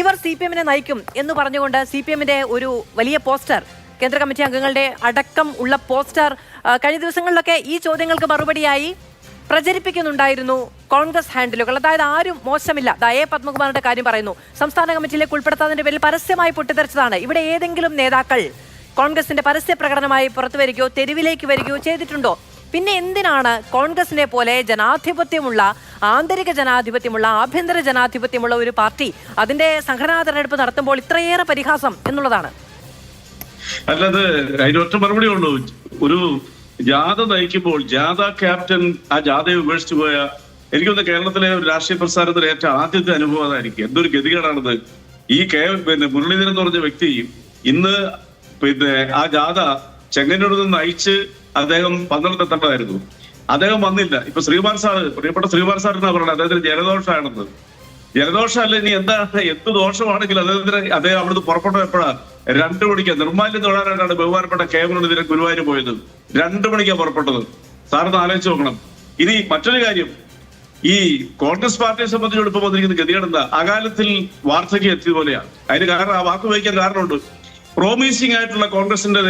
ഇവർ C P എമ്മിനെ നയിക്കും എന്ന് പറഞ്ഞുകൊണ്ട് സി പി എമ്മിന്റെ ഒരു വലിയ പോസ്റ്റർ കേന്ദ്ര കമ്മിറ്റി അംഗങ്ങളുടെ അടക്കം ഉള്ള പോസ്റ്റർ കഴിഞ്ഞ ദിവസങ്ങളിലൊക്കെ ഈ ചോദ്യങ്ങൾക്ക് മറുപടിയായി പ്രചരിപ്പിക്കുന്നുണ്ടായിരുന്നു കോൺഗ്രസ് ഹാൻഡിലുകൾ. അതായത് ആരും മോശമില്ല. എ. പത്മകുമാറിന്റെ കാര്യം പറയുന്നു. സംസ്ഥാന കമ്മിറ്റിയിലേക്ക് ഉൾപ്പെടുത്താതിന്റെ പേരിൽ പരസ്യമായി പൊട്ടിത്തെറിച്ചതാണ്. ഇവിടെ ഏതെങ്കിലും നേതാക്കൾ കോൺഗ്രസിന്റെ പരസ്യ പ്രകടനമായി പുറത്തു വരികയോ തെരുവിലേക്ക് വരികയോ ചെയ്തിട്ടുണ്ടോ? പിന്നെ എന്തിനാണ് കോൺഗ്രസിനെ പോലെ ജനാധിപത്യമുള്ള ആന്തരിക ജനാധിപത്യമുള്ള ആഭ്യന്തര ജനാധിപത്യമുള്ള ഒരു പാർട്ടി അതിന്റെ സംഘടനാ തെരഞ്ഞെടുപ്പ് നടത്തുമ്പോൾ ഇത്രയേറെ പരിഹാസം എന്നുള്ളതാണ്? അല്ലത് അതിനൊറ്റ മറുപടി ഉള്ളൂ. ഒരു ജാഥ നയിക്കുമ്പോൾ ജാഥ ക്യാപ്റ്റൻ ആ ജാഥയെ ഉപേക്ഷിച്ചു പോയ എനിക്കൊന്ന് കേരളത്തിലെ ഒരു രാഷ്ട്രീയ പ്രസ്ഥാനത്തിലെ ഏറ്റവും ആദ്യത്തെ അനുഭവം അതായിരിക്കും. എന്തൊരു ഗതികേടാണത്. ഈ കെ പിന്നെ മുരളീധരൻ എന്ന് പറഞ്ഞ വ്യക്തി ഇന്ന് പിന്നെ ആ ജാഥ ചെങ്ങന്നൂരിൽ നിന്ന് അയച്ച് അദ്ദേഹം പന്തളത്തെത്തേണ്ടതായിരുന്നു അദ്ദേഹം വന്നില്ല. ഇപ്പൊ ശ്രീമാൻ സാർ പ്രിയപ്പെട്ട ശ്രീമാൻ സാർ എന്നാ പറയുന്നത് അദ്ദേഹത്തിന് ജലദോഷമാണെന്ന്. ജലദോഷമല്ല ഇനി എന്താ? എന്ത് ദോഷമാണെങ്കിലും അദ്ദേഹത്തിന് അദ്ദേഹം അവിടുന്ന് പുറപ്പെട്ട എപ്പോഴാ? രണ്ടു മണിക്ക്. നിർമ്മാല്യം തൊഴാനായിട്ടാണ് ബഹുമാനപ്പെട്ട കേവലെതിരെ ഗുരുവായൂർ പോയത്. രണ്ടു മണിക്കാണ് പുറപ്പെട്ടത്. സാറൊന്ന് ആലോചിച്ച് നോക്കണം. ഇനി മറ്റൊരു കാര്യം. ഈ കോൺഗ്രസ് പാർട്ടിയെ സംബന്ധിച്ച് വന്നിരിക്കുന്ന ഗതികേട് എന്താ? അകാലത്തിൽ വാർദ്ധക്യം എത്തിയത് പോലെയാണ് അതിന് കാരണം ആ വാക്ക് ഉപയോഗിക്കാൻ കാരണമുണ്ട്. പ്രോമീസിംഗ് ആയിട്ടുള്ള കോൺഗ്രസിന്റെ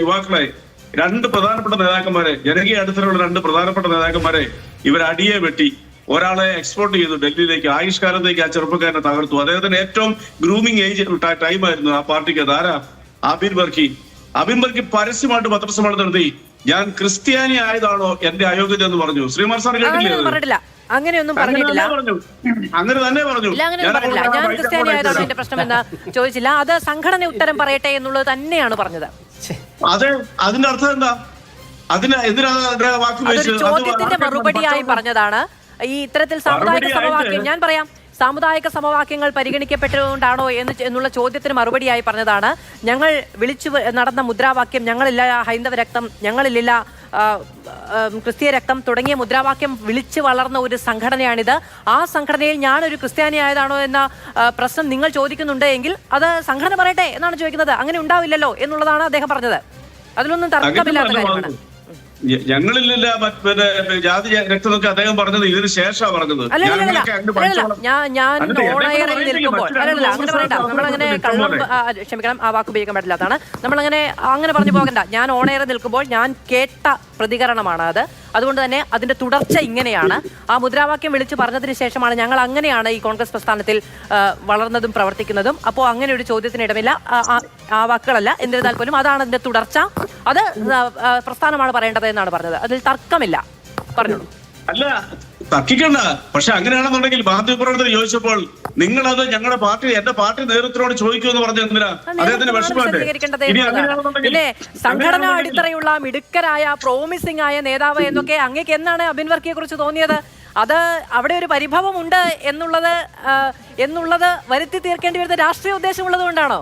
യുവാക്കളെ രണ്ട് പ്രധാനപ്പെട്ട നേതാക്കന്മാരെ ജനകീയ അടുത്തുള്ള രണ്ട് പ്രധാനപ്പെട്ട നേതാക്കന്മാരെ ഇവർ അടിയെ വെട്ടി ഒരാളെ എക്സ്പോർട്ട് ചെയ്തു ഡൽഹിയിലേക്ക് ആയുഷ്കാലത്തേക്ക് ആ ചെറുപ്പക്കാരനെ തകർത്തു. അദ്ദേഹത്തിന് ഏറ്റവും ഗ്രൂമിംഗ് ഏജ് ടൈം ആയിരുന്നു ആ പാർട്ടിക്ക്. ധാരാ അബിൻ ബർക്കി. അബിൻ ബർക്കി പരസ്യമായിട്ട് പത്രസമ്മേളനം നടത്തി ഞാൻ ക്രിസ്ത്യാനി ആയതാണോ എന്റെ അയോഗ്യത എന്ന് പറഞ്ഞു. ശ്രീമാർ സാർ കേട്ടില്ലേ അങ്ങനെയൊന്നും പറഞ്ഞിട്ടില്ല. അങ്ങനെ തന്നെ പറഞ്ഞു. അങ്ങനെ തന്നെ പറഞ്ഞു. ഞാൻ ക്രിസ്ത്യാനി ആയതാണോ എന്റെ പ്രശ്നം എന്ന് ചോദിച്ചില്ല. അത് സംഘടന ഉത്തരം പറയട്ടെ എന്നുള്ളത് തന്നെയാണ് പറഞ്ഞത്. അതെ അതിന്റെ അർത്ഥം എന്താ? അതിന് എന്തിനാ വാക്ക്? ചോദ്യത്തിന്റെ മറുപടിയായി പറഞ്ഞതാണ്. ഈ ഇത്തരത്തിൽ സാമുദായിക സമവാക്യം ഞാൻ പറയാം സാമുദായിക സമവാക്യങ്ങൾ പരിഗണിക്കപ്പെട്ടതുകൊണ്ടാണോ എന്ന് എന്നുള്ള ചോദ്യത്തിന് മറുപടിയായി പറഞ്ഞതാണ്. ഞങ്ങൾ വിളിച്ചു നടന്ന മുദ്രാവാക്യം ഞങ്ങളില്ല ഹൈന്ദവ രക്തം ഞങ്ങളില്ല ക്രിസ്തീയ രക്തം തുടങ്ങിയ മുദ്രാവാക്യം വിളിച്ചു വളർന്ന ഒരു സംഘടനയാണിത്. ആ സംഘടനയിൽ ഞാനൊരു ക്രിസ്ത്യാനി ആയതാണോ എന്ന പ്രശ്നം നിങ്ങൾ ചോദിക്കുന്നുണ്ട് എങ്കിൽ അത് സംഘടന പറയട്ടെ എന്നാണ് ചോദിക്കുന്നത്. അങ്ങനെ ഉണ്ടാവില്ലല്ലോ എന്നുള്ളതാണ് അദ്ദേഹം പറഞ്ഞത്. അതിലൊന്നും തർക്കമില്ലാത്ത കാര്യമാണ്. ജാതി അദ്ദേഹം പറഞ്ഞത് ഇതിന് ശേഷമാണ് പറഞ്ഞത്. നമ്മളങ്ങനെ കള്ളം ക്ഷമിക്കണം ആ വാക്ക് ഉപയോഗിക്കാൻ പറ്റില്ലാത്തതാണ് നമ്മളങ്ങനെ അങ്ങനെ പറഞ്ഞു പോകണ്ട. ഞാൻ ഓണയറിൽ നിൽക്കുമ്പോൾ ഞാൻ കേട്ട പ്രതികരണമാണ് അത്. അതുകൊണ്ട് തന്നെ അതിന്റെ തുടർച്ച ഇങ്ങനെയാണ്. ആ മുദ്രാവാക്യം വിളിച്ചു പറഞ്ഞതിന് ശേഷമാണ് ഞങ്ങൾ അങ്ങനെയാണ് ഈ കോൺഗ്രസ് പ്രസ്ഥാനത്തിൽ വളർന്നതും പ്രവർത്തിക്കുന്നതും. അപ്പോൾ അങ്ങനെ ഒരു ചോദ്യത്തിന് ഇടമില്ല. ആ, വാക്കുകളല്ല. എന്നിരുന്നാൽ പോലും അതാണ് അതിന്റെ തുടർച്ച. അത് പ്രസ്ഥാനമാണ് പറയേണ്ടത്. എന്നാണ് പറഞ്ഞത്. അതിൽ തർക്കമില്ല. പറഞ്ഞോളൂ. അല്ല തർക്കിക്കണ്ട. പക്ഷെ അങ്ങനെയാണെന്നുണ്ടെങ്കിൽ മാധ്യമപ്രവർത്തകർ ചോദിച്ചപ്പോൾ നിങ്ങൾ അത് ഞങ്ങളുടെ പാർട്ടി എന്റെ പാർട്ടി നേതൃത്വത്തോട് ചോദിക്കുമെന്ന് പറഞ്ഞു എന്തിനാ? അദ്ദേഹത്തിന് വിഷമമുണ്ട്. സംഘടനാ അടിത്തറയുള്ള മിടുക്കരായ പ്രോമിസിംഗ് ആയ നേതാവ് എന്നൊക്കെ അങ്ങേക്ക് എന്നാണ് അബിൻ വർക്കിയെ കുറിച്ച് തോന്നിയത്? അത് അവിടെ ഒരു പരിഭവമുണ്ട് എന്നുള്ളത് എന്നുള്ളത് വരുത്തി തീർക്കേണ്ടി വരുന്ന രാഷ്ട്രീയ ഉദ്ദേശമുള്ളത് കൊണ്ടാണോ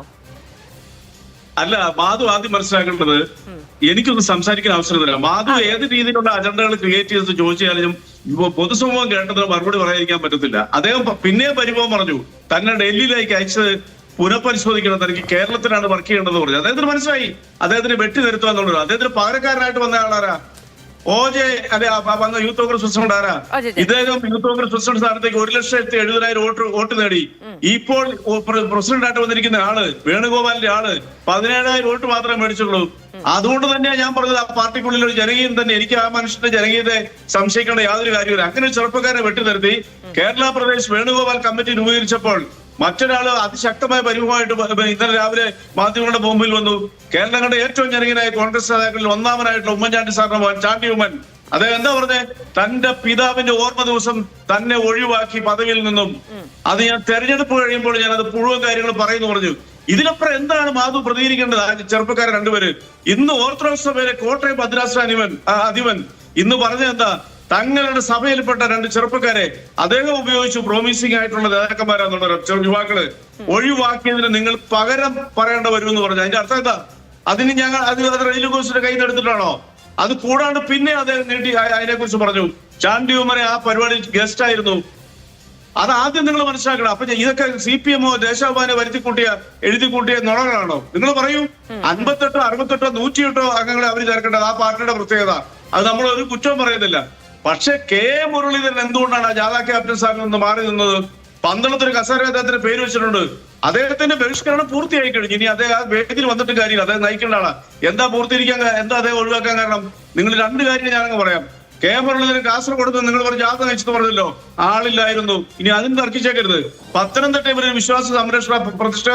അല്ല മാധു ആദ്യം മനസ്സിലാക്കേണ്ടത് എനിക്കൊന്ന് സംസാരിക്കാൻ അവസരം തരാം മാധു ഏത് രീതിയിലുള്ള അജണ്ടകൾ ക്രിയേറ്റ് ചെയ്ത് ചോദിച്ചാലും പൊതുസമൂഹം കേട്ടതിന് മറുപടി പറയാതിരിക്കാൻ പറ്റത്തില്ല. അദ്ദേഹം പിന്നെ പിന്നെയും പരിഭവം പറഞ്ഞു. തന്നെ ഡൽഹിയിലേക്ക് അയച്ചത് പുനഃപരിശോധിക്കണം തനിക്ക് കേരളത്തിലാണ് വർക്ക് ചെയ്യേണ്ടതെന്ന് പറഞ്ഞു. അദ്ദേഹത്തിന് മനസ്സിലായി. അദ്ദേഹത്തിന് വെട്ടി നിർത്തുക എന്നുള്ളത്. അദ്ദേഹത്തിന് പകരക്കാരനായിട്ട് വന്ന ആളാരാ? ഓ ജെ അല്ലെ വന്ന യൂത്ത് കോൺഗ്രസ് പ്രസിഡന്റ് ആരാ. ഇദ്ദേഹം യൂത്ത് കോൺഗ്രസ് പ്രസിഡന്റ് സ്ഥാനത്തേക്ക് ഒരു ലക്ഷത്തി എഴുപതിനായിരം വോട്ട് വോട്ട് നേടി. ഇപ്പോൾ പ്രസിഡന്റ് ആയിട്ട് വന്നിരിക്കുന്ന ആൾ വേണുഗോപാലിന്റെ ആൾ പതിനേഴായിരം വോട്ട് മാത്രമേ മേടിച്ചുള്ളൂ. അതുകൊണ്ട് തന്നെയാണ് ഞാൻ പറഞ്ഞത് ആ പാർട്ടിക്കുള്ളിൽ ഒരു ജനകീയം തന്നെ എനിക്ക് ആ മനുഷ്യന്റെ ജനകീയത്തെ സംശയിക്കേണ്ട യാതൊരു കാര്യമില്ല അങ്ങനെ ചെറുപ്പക്കാരെ ചെറുപ്പക്കാരെ വെട്ടിനിർത്തി കേരള പ്രദേശ് വേണുഗോപാൽ കമ്മിറ്റി രൂപീകരിച്ചപ്പോൾ മറ്റൊരാൾ അതിശക്തമായ ബ- ഇന്നലെ രാവിലെ മാധ്യമങ്ങളുടെ മുമ്പിൽ വന്നു. കേരളം കണ്ട ഏറ്റവും ജനകീയനായ കോൺഗ്രസ് നേതാക്കളിൽ ഒന്നാമനായിട്ടുള്ള ഉമ്മൻചാണ്ടി സാറിന്റെ മകൻ ചാണ്ടി ഉമ്മൻ. അദ്ദേഹം എന്താ പറഞ്ഞേ? തന്റെ പിതാവിന്റെ ഓർമ്മ ദിവസം തന്നെ ഒഴിവാക്കി പദവിയിൽ നിന്നും. അത് ഞാൻ തെരഞ്ഞെടുപ്പ് കഴിയുമ്പോൾ ഞാൻ അത് മുഴുവൻ കാര്യങ്ങൾ പറയുന്നു പറഞ്ഞു. ഇതിനപ്പുറം എന്താണ് മാധു പ്രതികരിക്കേണ്ടത്? ആ ചെറുപ്പക്കാരെ രണ്ടുപേര്. ഇന്ന് ഓർത്തഡോക്സ് സഭയിലെ കോട്ടയം ആ, അധിപൻ ഇന്ന് പറഞ്ഞ എന്താ? തങ്ങളുടെ സഭയിൽപ്പെട്ട രണ്ട് ചെറുപ്പക്കാരെ അദ്ദേഹം ഉപയോഗിച്ചു പ്രോമിസിംഗ് ആയിട്ടുള്ള നേതാക്കന്മാരാന്നുള്ള യുവാക്കൾ. ഒഴിവാക്കിയതിന് നിങ്ങൾ പകരം പറയേണ്ട വരുമെന്ന് പറഞ്ഞു. അതിന്റെ അർത്ഥം എന്താ? അതിന് ഞങ്ങൾ അത് അത് റെയിൽ കോഴ്സിന്റെ കയ്യിൽ നിന്ന് എടുത്തിട്ടാണോ? അത് കൂടാണ്ട് പിന്നെ അദ്ദേഹം നീട്ടി അതിനെ കുറിച്ച് പറഞ്ഞു. ചാണ്ടി ഉമ്മനെ ആ പരിപാടി ഗസ്റ്റ് ആയിരുന്നു. അത് ആദ്യം നിങ്ങൾ മനസ്സിലാക്കണം. അപ്പൊ ഇതൊക്കെ സി പി എമ്മോ ദേശാഭിമാനെ വരുത്തി കൂട്ടിയ എഴുതി കൂട്ടിയ നുണകളാണോ നിങ്ങൾ പറയൂ. അൻപത്തെട്ടോ അറുപത്തെട്ടോ നൂറ്റിയെട്ടോ അംഗങ്ങളെ അവർ ചേർക്കേണ്ടത് ആ പാർട്ടിയുടെ പ്രത്യേകത. അത് നമ്മൾ ഒരു കുറ്റവും പറയുന്നില്ല. പക്ഷെ കെ മുരളീധരൻ എന്തുകൊണ്ടാണ് ആ ജാഥാ ക്യാപ്റ്റൻ സ്ഥാനത്ത് നിന്ന് മാറി നിന്നത്? പന്തളത്തൊരു കസേര അദ്ദേഹത്തിന് പേര് വെച്ചിട്ടുണ്ട്. അദ്ദേഹത്തിന്റെ ബഹിഷ്കരണം പൂർത്തിയായി കഴിഞ്ഞു. ഇനി അദ്ദേഹം ആ വേദിയിൽ വന്നിട്ട് കാര്യമില്ല. അദ്ദേഹം നയിക്കേണ്ട എന്താ പൂർത്തിയിരിക്കാൻ എന്താ അദ്ദേഹം ഒഴിവാക്കാൻ കാരണം? നിങ്ങൾ രണ്ട് കാര്യം ഞാനങ്ങ് പറയാം. കെ മുരളീധരൻ കാസർഗോഡ് നിങ്ങൾ പറഞ്ഞ ജാഥ നയിച്ചെന്ന് പറഞ്ഞല്ലോ. ആളില്ലായിരുന്നു. ഇനി അതിന് തർക്കിച്ചേക്കരുത്. പത്തനംതിട്ട ഇവർ വിശ്വാസ സംരക്ഷണ പ്രതിഷ്ഠ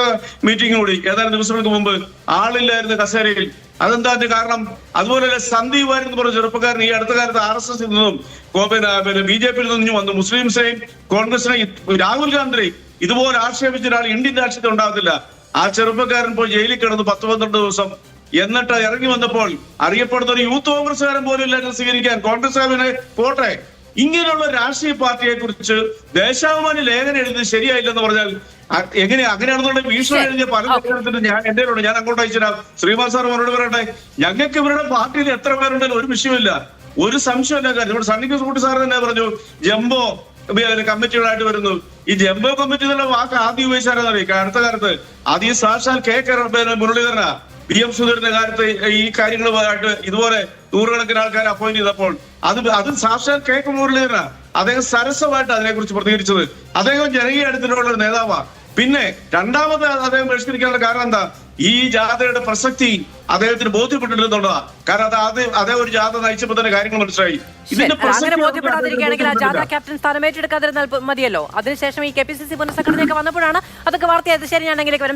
മീറ്റിംഗ് കൂടി ഏതാനും ദിവസങ്ങൾക്ക് മുമ്പ് ആളില്ലായിരുന്നു കസേരയിൽ. അതെന്താ കാരണം? അതുപോലെ തന്നെ സന്ദീപ് വാര്യർ എന്ന് പറഞ്ഞ ചെറുപ്പക്കാരൻ ഈ അടുത്ത കാലത്ത് ആർ എസ് എസിൽ നിന്നും പിന്നെ ബി ജെ പിയിൽ നിന്നും വന്നു. മുസ്ലിംസിനെയും കോൺഗ്രസിനെയും രാഹുൽ ഗാന്ധി ഇതുപോലെ ആക്ഷേപിച്ച ഒരാൾ ഇന്ത്യൻ രാഷ്ട്രീയത്തിൽ ഉണ്ടാകത്തില്ല. ആ ചെറുപ്പക്കാരൻ പോയി ജയിലിൽ കിടന്ന് പത്ത് പന്ത്രണ്ട് ദിവസം എന്നിട്ട് ഇറങ്ങി വന്നപ്പോൾ അറിയപ്പെടുന്ന ഒരു യൂത്ത് കോൺഗ്രസ്സുകാരൻ പോലും ഇല്ല എന്നെ സ്വീകരിക്കാൻ. കോൺഗ്രസ്സുകാരനെ പോട്ടെ. ഇങ്ങനെയുള്ള രാഷ്ട്രീയ പാർട്ടിയെ കുറിച്ച് ദേശാഭിമാനി ലേഖനം എഴുതുന്നത് ശരിയായില്ലെന്ന് പറഞ്ഞാൽ എങ്ങനെ അങ്ങനെയാണെന്നുള്ള ഭീഷണി. എഴുതിയ പല. ലേഖനത്തിനും ഞാൻ എന്റെ ഞാൻ അങ്ങോട്ട് അയച്ചിടാം ശ്രീമാൻ സാർ മറുപടി പറയട്ടെ. ഞങ്ങൾക്ക് ഇവരുടെ പാർട്ടിയിൽ എത്ര പേരുണ്ടെങ്കിലും ഒരു വിഷയമില്ല ഒരു സംശയമില്ല കാര്യം. ഇവിടെ സണ്ണിക്ക് സൂട്ടി സാർ തന്നെ പറഞ്ഞു ജംബോ കമ്മിറ്റികളായിട്ട് വരുന്നു. ഈ ജംബോ കമ്മിറ്റി എന്നുള്ള വാക്ക് ആദ്യം ഉപയോഗിച്ചാരെന്നറിയാം? അടുത്ത കാലത്ത്. ആദ്യം സാക്ഷാൽ കെ. കെ മുരളീധരനാ. പി എം സുധീറിന്റെ കാലത്ത് ഈ കാര്യങ്ങളുമായിട്ട് ഇതുപോലെ നൂറുകണക്കിന് ആൾക്കാർ അപ്പോയിന്റ് ചെയ്തപ്പോൾ അത് അത് സാക്ഷാൽ കെ കെ അദ്ദേഹം സരസമായിട്ട് അതിനെക്കുറിച്ച് പ്രതികരിച്ചത്. അദ്ദേഹം ജനകീയ അടുത്തിട്ടുള്ള ഒരു നേതാവാണ് പിന്നെ രണ്ടാമത് അദ്ദേഹം ബഹിഷ്കരിക്കാനുള്ള കാരണം എന്താ? ഈ ജാഥയുടെ പ്രസക്തി അദ്ദേഹത്തിന് ബോധ്യപ്പെട്ടിട്ടുണ്ടെന്നുള്ളതാ കാരണം അത് ആദ്യം അതേ ഒരു ജാഥ നയിച്ചപ്പോ തന്നെ കാര്യങ്ങൾ മനസ്സിലായി. ശരി, അങ്ങനെ ബോധ്യപ്പെടാതിരിക്കുകയാണെങ്കിൽ ആ ജാഥ ക്യാപ്റ്റൻ സ്ഥാനം ഏറ്റെടുക്കാതിരുന്നാൽ മതിയല്ലോ. അതിനുശേഷം ഈ കെ പി സി സി പുനഃസംഘടനയൊക്കെ വന്നപ്പോഴാണ് അതൊക്കെ വാർത്തയായത്. ശരി ഞാൻ വരും.